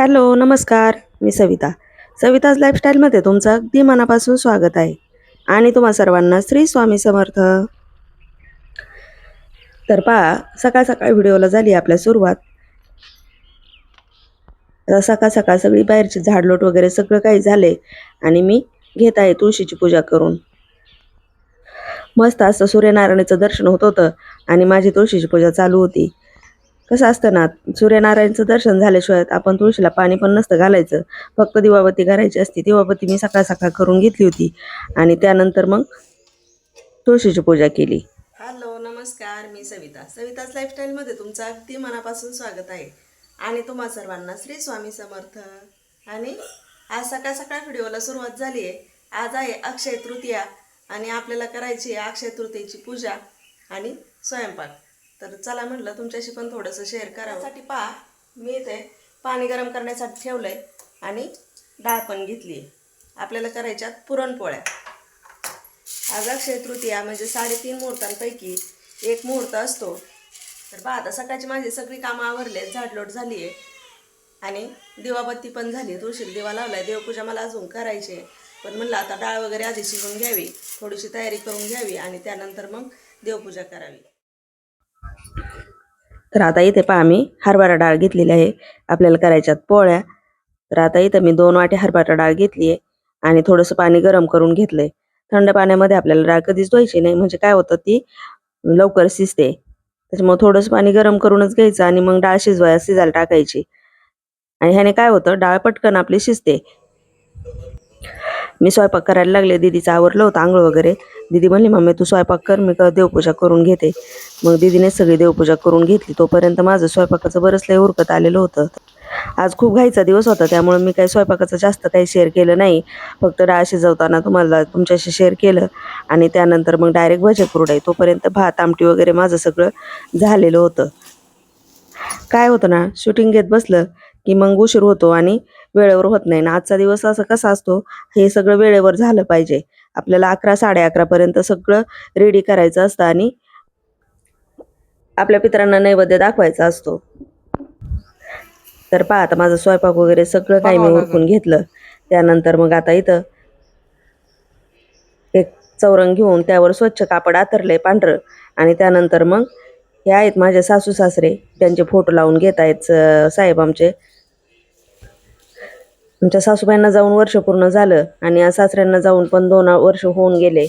Hello नमस्कार. मी सविता. सविताज लाईफस्टाईलमध्ये तुमचं अगदी मनापासून स्वागत आहे. आणि तुम्हा सर्वांना श्री स्वामी समर्थ. तर पहा सकाळ सकाळ व्हिडिओला झाली आपल्या सुरुवात. तर सकाळ सकाळ सगळी बाहेरची झाडलोट वगैरे सगळं काही झाले आणि मी घेत आहे तुळशीची पूजा करून. मस्त असं सूर्यनारायणाचं दर्शन होत होतं आणि माझी तुळशीची पूजा चालू होती. कसं असतं ना सूर्यनारायणचं दर्शन झाल्याशिवाय आपण तुळशीला पाणी पण नसतं घालायचं. फक्त दिवाबत्ती करायची असते. दिवाबत्ती मी सकाळ सकाळ करून घेतली होती. आणि त्यानंतर मग तुळशीची पूजा केली. हॅलो नमस्कार. मी सविता. सविताज लाईफस्टाईलमध्ये तुमचं अगदी मनापासून स्वागत आहे. आणि तुम्हा सर्वांना श्री स्वामी समर्थ. आणि आज सकाळ सकाळ व्हिडिओला सुरुवात झाली आहे. आज आहे अक्षय तृतीया. आणि आपल्याला करायची आहे अक्षय तृतीयेची पूजा आणि स्वयंपाक. तर चला म्हटलं तुमच्याशी पण थोडंसं शेअर करावं. पहा मी इथे पाणी गरम करण्यासाठी ठेवलं आहे आणि डाळ पण घेतली आहे. आपल्याला करायच्यात पुरणपोळ्या. आज अक्षय तृतीया म्हणजे साडेतीन मुहूर्तांपैकी एक मुहूर्त असतो. तर पहा आता सकाळची माझी सगळी कामं आवरले झाडलोट झाली आहे. आणि दिवाबत्ती पण झाली तुळशीला दिवा लावलाय. देवपूजा मला अजून करायची आहे. पण म्हणलं आता डाळ वगैरे आधी शिजून घ्यावी थोडीशी तयारी करून घ्यावी आणि त्यानंतर मग देवपूजा करावी. तर आता इथे पहा मी हरभरा डाळ घेतलेली आहे. आपल्याला करायच्यात पोळ्या. तर आता इथं मी दोन वाटे हरभरा डाळ घेतली आहे आणि थोडंसं पाणी गरम करून घेतलंय. थंड पाण्यामध्ये आपल्याला डाळ कधीच धुवायची नाही. म्हणजे काय होतं ती लवकर शिजते. त्याच्यामुळे थोडंसं पाणी गरम करूनच घ्यायचं आणि मग डाळ शिजवाय शिजायला टाकायची. आणि ह्याने काय होतं डाळ पटकन आपली शिजते. मी स्वयंपाक करायला लागले दीदीचं आवरलं होतं आंघोळ वगैरे. दीदी म्हणली मम्मी तू स्वयंपाक कर मी का देवपूजा करून घेते. मग दिदीने सगळी देवपूजा करून घेतली. तोपर्यंत माझं स्वयंपाकाचं बरंच लय उरकत आलेलं होतं. आज खूप घाईचा दिवस होता त्यामुळे मी काही स्वयंपाकाचं जास्त काही शेअर केलं नाही. फक्त डाळ शिजवताना तुम्हाला तुमच्याशी शेअर केलं. आणि त्यानंतर मग डायरेक्ट भजे कुरडाई तोपर्यंत भात आमटी वगैरे माझं सगळं झालेलं होतं. काय होतं ना शूटिंग घेत बसलं की मग उशीर होतो आणि वेळेवर होत नाही. ना आजचा दिवस असं कसा असतो हे सगळं वेळेवर झालं पाहिजे. आपल्याला अकरा साडे अकरा पर्यंत सगळं रेडी करायचं असतं आणि आपल्या पितरांना नैवेद्य दाखवायचा असतो. तर पहा आता माझं स्वयंपाक वगैरे सगळं काही मी उरकून घेतलं. त्यानंतर मग आता इथं एक चौरंग घेऊन त्यावर स्वच्छ कापड आतरलंय पांढरं. आणि त्यानंतर मग हे आहेत माझे सासू सासरे. त्यांचे फोटो लावून घेत आहेत साहेब आमचे. आमच्या सासूबाईंना जाऊन वर्ष पूर्ण झालं आणि सासऱ्यांना जाऊन पण दोन वर्ष होऊन गेले.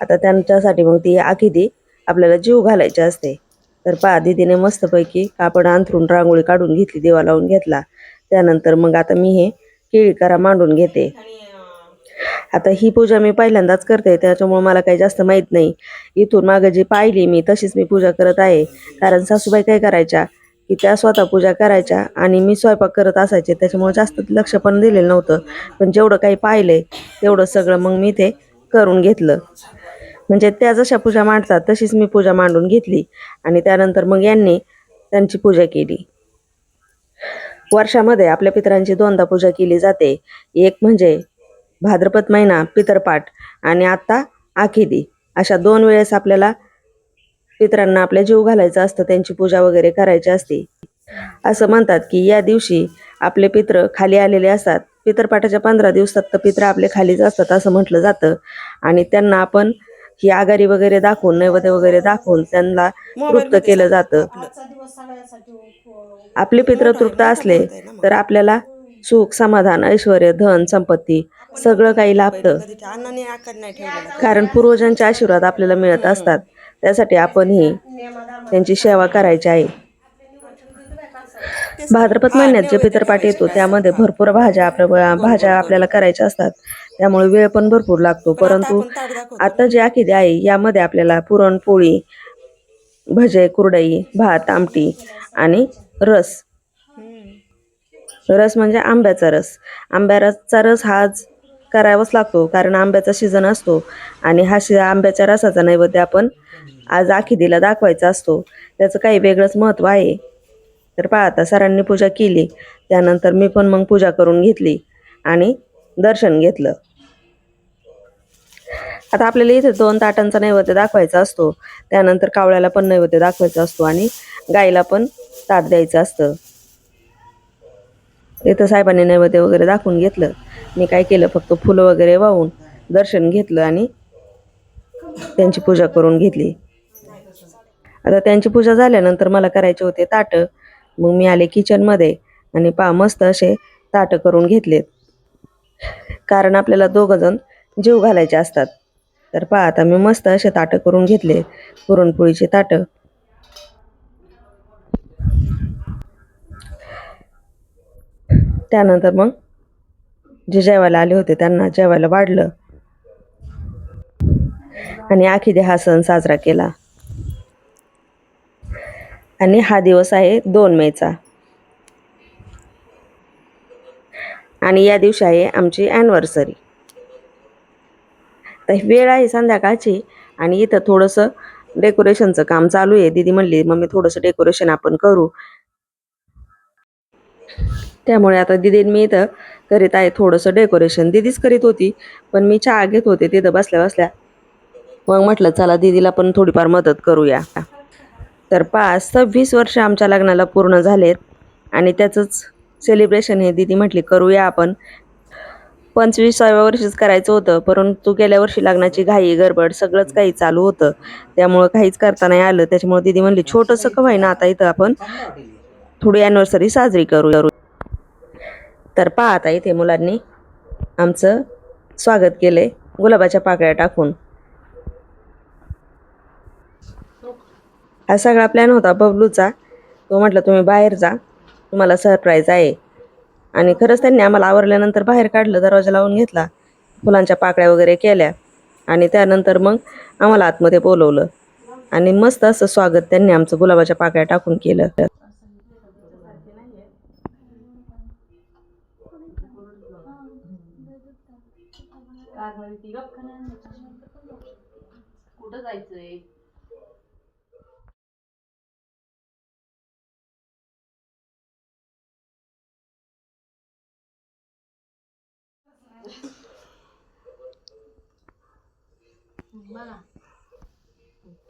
आता त्यांच्यासाठी मग ती आखिदी आपल्याला जीव घालायची असते. तर पहा दीदीने मस्तपैकी कापड अंथरून रांगोळी काढून घेतली देवा लावून घेतला. त्यानंतर मग आता मी हे केळी करा मांडून घेते. आता ही पूजा मी पहिल्यांदाच करते त्याच्यामुळे मला काही जास्त माहीत नाही. इथून मागं जी पाहिली मी तशीच मी पूजा करत आहे. कारण सासूबाई काय करायच्या की त्या स्वतः पूजा करायच्या आणि मी स्वयंपाक करत असायचे त्याच्यामुळे जास्त लक्ष पण दिलेलं नव्हतं. पण जेवढं काही पाहिलंय तेवढं सगळं मग मी ते करून घेतलं. म्हणजे त्या जशा पूजा मांडतात तशीच मी पूजा मांडून घेतली. आणि त्यानंतर मग यांनी त्यांची पूजा केली. वर्षामध्ये आपल्या पितरांची दोनदा पूजा केली जाते. एक म्हणजे भाद्रपद महिना पितरपाठ आणि आता आखिदी अशा दोन वेळेस आपल्याला पितरांना आपल्या जीव घालायचा असतं त्यांची पूजा वगैरे करायची असते. असं म्हणतात की या दिवशी आपले पित्र खाली आलेले असतात. पितरपाठाच्या पंधरा दिवसात तर पित्र आपले खालीच असतात असं म्हटलं जातं. आणि त्यांना आपण ही आघाडी वगैरे दाखवून नैवेद्य वगैरे दाखवून त्यांना तृप्त केलं जातं. आपले पित्र तृप्त असले तर आपल्याला सुख समाधान ऐश्वर धन संपत्ती सगळं काही लाभतं. कारण पूर्वजांचे आशीर्वाद आपल्याला मिळत असतात. त्यासाठी आपण ही त्यांची सेवा करायची आहे. भाद्रपद महिन्यात जे पितरपाठ येतो त्यामध्ये भरपूर भाज्या आपल्या भाज्या आपल्याला करायच्या असतात. त्यामुळे वेळ पण भरपूर लागतो. परंतु आता जे आखिदी आहे यामध्ये आपल्याला पुरणपोळी भजे कुरडई भात आमटी आणि रस. रस म्हणजे आंब्याचा रस. आंब्याचा रस हाच करावाच लागतो कारण आंब्याचा सीझन असतो आणि हा शि आंब्याच्या रसाचा नैवेद्य आपण आज आखिदीला दाखवायचा असतो. त्याचं काही वेगळंच महत्त्व आहे. तर पहा आता सरांनी पूजा केली त्यानंतर मी पण मग पूजा करून घेतली आणि दर्शन घेतलं. आता आपल्याला इथे दोन ताटांचा नैवेद्य दाखवायचा असतो त्यानंतर कावळ्याला पण नैवेद्य दाखवायचा असतो आणि गाईला पण ताट द्यायचं असतं. इथं साहेबांनी नैवेद्य वगैरे दाखवून घेतलं. मी काय केलं फक्त फुलं वगैरे वाहून दर्शन घेतलं आणि त्यांची पूजा करून घेतली. आता त्यांची पूजा झाल्यानंतर मला करायचे होते ताटं. मग मी आले किचनमध्ये आणि पा मस्त असे ताटं करून घेतलेत. कारण आपल्याला दोघं जण जीव घालायचे असतात. तर पहा आता मी मस्त असे ताटं करून घेतले. पुरणपोळीचे ताटं. त्यानंतर मग जे जेवायला आले होते त्यांना जेवायला वाढलं. आणि आखी हा सण साजरा केला. आणि हा दिवस आहे दोन मेचा. आणि या दिवशी आहे आमची ॲनिव्हर्सरी तर वेळ आहे संध्याकाळची आणि इथं थोडंसं डेकोरेशनचं काम चालू आहे. दीदी म्हणली मम्मी थोडंसं डेकोरेशन आपण करू. त्यामुळे आता दिदीन मी इथं करीत आहे थोडंसं डेकोरेशन दीदीच करीत होती पण मी चहा घेत होते तिथं बसल्या बसल्या. मग म्हटलं चला दीदीला पण थोडीफार मदत करूया. तर पाच सव्वीस वर्ष आमच्या लग्नाला पूर्ण झालेत आणि त्याचंच सेलिब्रेशन हे दीदी म्हटली करूया आपण. पंचवीसाव्या वर्षीच करायचं होतं परंतु गेल्या वर्षी लग्नाची घाई गडबड सगळंच काही चालू होतं. त्यामुळं काहीच करता नाही आलं. त्याच्यामुळे दीदी म्हणली छोटंसं का ना आता इथं आपण थोडी ॲनिव्हर्सरी साजरी करू तर पहा आता इथे मुलांनी आमचं स्वागत केलंय गुलाबाच्या पाकळ्या टाकून. हा सगळा प्लॅन होता बबलूचा. तो म्हटलं तुम्ही बाहेर जा. तुम्हाला सरप्राईज आहे. आणि खरंच त्यांनी आम्हाला आवरल्यानंतर बाहेर काढलं दरवाजा लावून घेतला फुलांच्या पाकळ्या वगैरे केल्या आणि त्यानंतर मग आम्हाला आतमध्ये बोलवलं. आणि मस्त असं स्वागत त्यांनी आमचं गुलाबाच्या पाकळ्या टाकून केलं. कुठं जायचंय?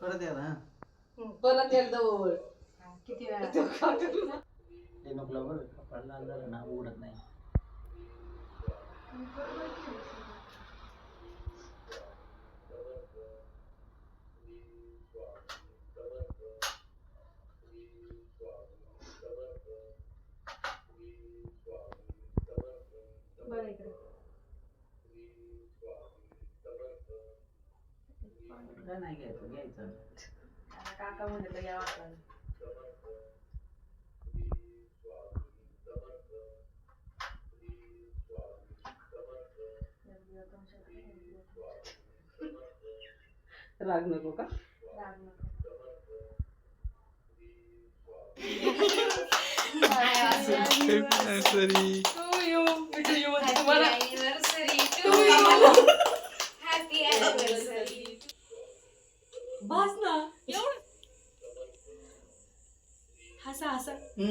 परत या ना. परत एकदा ओळ. किती वेळा? ते नको बरं. कपाळला जरा नाव उघडत नाही. काय नाही घ्यायचं घ्यायचं. काका म्हणलं या आपण राग नको का? बस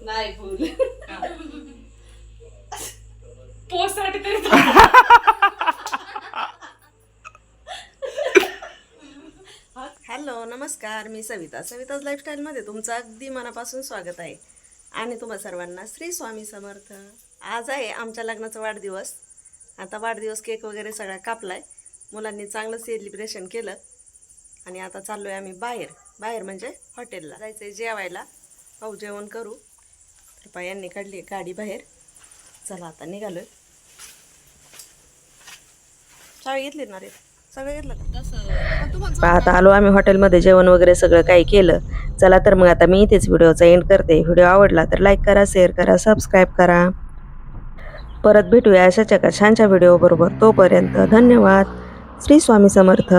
नाही फुल. पोसाठी तरी हॅलो नमस्कार. मी सविता. सविताज लाईफस्टाईलमध्ये तुमचं अगदी मनापासून स्वागत आहे. आणि तुम्हा सर्वांना श्री स्वामी समर्थ. आज आहे आमच्या लग्नाचा वाढदिवस. आता वाढदिवस केक वगैरे सगळा कापलाय. मुलांनी चांगलं सेलिब्रेशन केलं. आणि आता चाललो आहे आम्ही बाहेर. बाहेर म्हणजे हॉटेलला जायचं आहे जेवायला. पाहू जेवण करू. तर पा यांनी काढली आहे गाडी बाहेर. चला आता निघालोय. चावी घेतली ना रे? सगळं घेतलं आता आलो आम्ही हॉटेलमध्ये जेवण वगैरे सगळं काही केलं. चला तर मग आता मी इथेच व्हिडिओचा एंड करते. व्हिडिओ आवडला तर लाईक करा शेअर करा सबस्क्राईब करा. परत भेटूया अशाच एका छानच्या व्हिडिओ बरोबर तोपर्यंत धन्यवाद. श्री स्वामी समर्थ.